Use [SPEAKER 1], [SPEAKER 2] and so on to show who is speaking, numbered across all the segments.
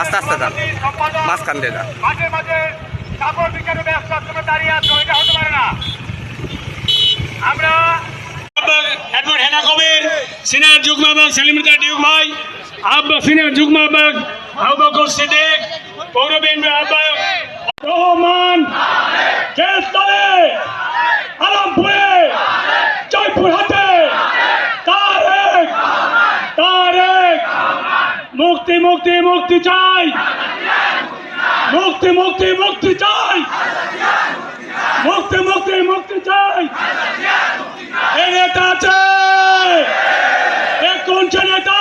[SPEAKER 1] আস্তে আস্তে দাম মাঝখান দিয়ে যান
[SPEAKER 2] মাঝে মাঝে বিজ্ঞানে ব্যস্ত দাঁড়িয়ে আছো এটা হতে পারে না। আমরা অ্যাডভোকেট হেনা কবির সিনিয়র যুগ্ম আহ্বায়ক সেলিম রিজা ডিউক ভাই আব সিনিয়র যুগ্ম আহ্বায়ক আবু বকর সিদ্দিক পৌর বিএনপি আহ্বায়ক রহমান কেস্তলে আলমপুরে জয়পুরহাটে তারেক তারেক মুক্তি মুক্তি চাই। মুক্তি মুক্তি মুক্তি চাই। মুক্তি মুক্তি মুক্তি চাই। এ নেতা আছে। কোন সে নেতা?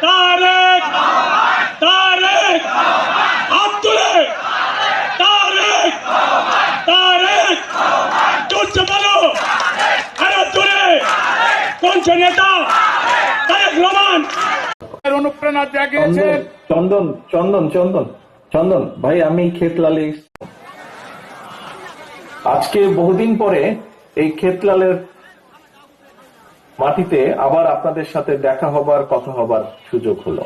[SPEAKER 2] তারেক। তারেক। হাত তুলে তারেক। চলছে বলো। আরে কোন নেতা? অনুপ্রেরণা জাগিয়েছেন
[SPEAKER 3] চন্দন চন্দন চন্দন চন্দন ভাই, আমি ক্ষেতলালে আজকে বহুদিন পরে এই ক্ষেতলালের মাটিতে আবার আপনাদের সাথে দেখা হবার, কথা হবার সুযোগ হলো।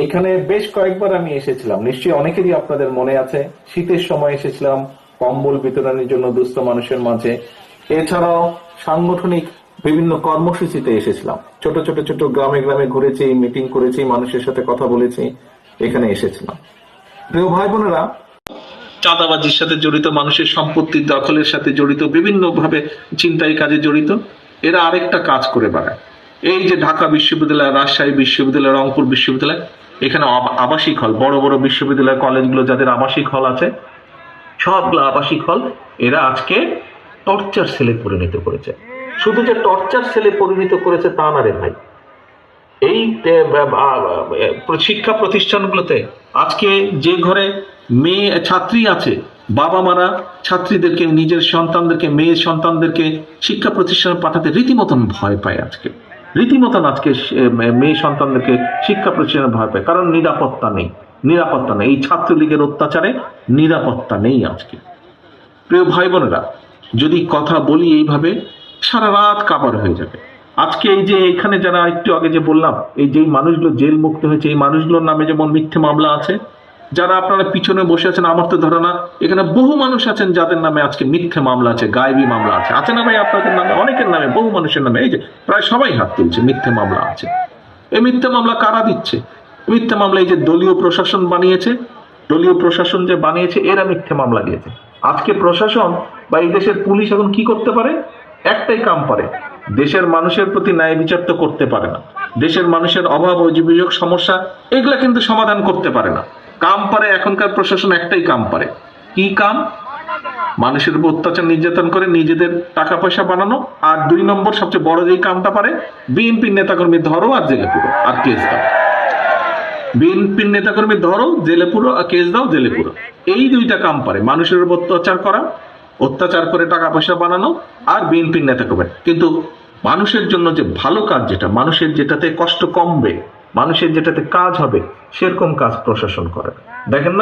[SPEAKER 3] এইখানে বেশ কয়েকবার আমি এসেছিলাম। নিশ্চয়ই অনেকেরই আপনাদের মনে আছে। শীতের সময় এসেছিলাম কম্বল বিতরণের জন্য দুস্থ মানুষের মাঝে। এছাড়াও সাংগঠনিক বিভিন্ন কর্মসূচিতে এসেছিলাম। ছোট ছোট ছোট গ্রামে গ্রামে ঘুরেছি মিটিং করেছি, মানুষের সাথে কথা বলেছি, এখানে এসেছিলাম। প্রিয় ভাই বোনেরা চাঁদাবাজির সাথে জড়িত, মানুষের সম্পত্তির দখলের সাথে জড়িত বিভিন্ন ভাবে চিন্তাই কাজে জড়িত, এরা আরেকটা কাজ করে বেড়ায়। এই যে ঢাকা বিশ্ববিদ্যালয়, রাজশাহী বিশ্ববিদ্যালয়, রংপুর বিশ্ববিদ্যালয়, এখানে আব- আবাসিক হল, বড় বড় বিশ্ববিদ্যালয়, কলেজগুলো যাদের আবাসিক হল আছে, সবগুলো আবাসিক হল, এরা আজকে টর্চার সেলে পরিণত করেছে। শুধু যে টর্চার সেলে পরিণত করেছে তা না রে ভাই। এই শিক্ষা প্রতিষ্ঠানগুলোতে আজকে যে ঘরে মেয়ে, ছাত্রী আছে, বাবা মারা ছাত্রীদেরকে, নিজের সন্তানদেরকে, মেয়ে সন্তানদেরকে শিক্ষা প্রতিষ্ঠানে পাঠাতে রীতিমতন ভয় পায় আজকে। রীতিমতন আজকে মেয়ে সন্তানদেরকে শিক্ষা প্রতিষ্ঠানে ভয় পায়, কারণ নিরাপত্তা নেই নিরাপত্তা নেই। এই ছাত্রলীগের অত্যাচারে নিরাপত্তা নেই আজকে। প্রিয় ভাই বোনেরা, যদি কথা বলি এইভাবে সারা রাত কাবার হয়ে যাবে। আজকে এই যে এখানে যারা একটু আগে যে বললাম, এই যে মানুষগুলো জেল মুক্ত হয়েছে, এই মানুষগুলোর নামে যেমন মিথ্যে মামলা আছে, যারা আপনারা পিছনে বসে আছেন, আমার তো ধারণা, এখানে বহু মানুষ আছেন যাদের নামে আজকে মিথ্যে মামলা আছে, গায়েবী মামলা আছে। আছে না ভাই আপনাদের নামে? অনেকের নামে, বহু মানুষের নামে। এই যে প্রায় সবাই হাত তুলছে, মিথ্যে মামলা আছে। এই মিথ্যে মামলা কারা দিচ্ছে? মিথ্যে মামলা এই যে দলীয় প্রশাসন বানিয়েছে, দলীয় প্রশাসন যে বানিয়েছে, এরা মিথ্যে মামলা দিয়েছে। আজকে প্রশাসন বা এই দেশের পুলিশ এখন কি করতে পারে? একটাই কাম পারে, দেশের মানুষের প্রতি ন্যায় বিচার তো করতে পারে না। দেশের মানুষের অভাব অভিযোগ সমস্যা, এগুলা কিন্তু সমাধান করতে পারে না। কাম পারে, এখনকার প্রশাসন একটাই কাম পারে। কি কাম? মানুষের উপর অত্যাচার নির্যাতন করে নিজেদের টাকা পয়সা বানানো, আর দুই নম্বর সবচেয়ে বড় যেই কামটা পারে, বিএনপির নেতাকর্মী ধরো আর জেলে পুরো, আর কেস দাও। বিএনপির নেতাকর্মী ধরো, জেলে পুরো, আর কেস দাও, জেলে পুরো। এই দুইটা কাম পারে, মানুষের উপর অত্যাচার করা অত্যাচার করে টাকা পয়সা বানানো আর বিএনপির করবেন। কিন্তু মানুষের জন্য যে ভালো কাজ যেটা, মানুষের যেটাতে কষ্ট কমবে, মানুষের যেটাতে কাজ হবে, সেরকম কাজ প্রশাসন করে দেখেন না?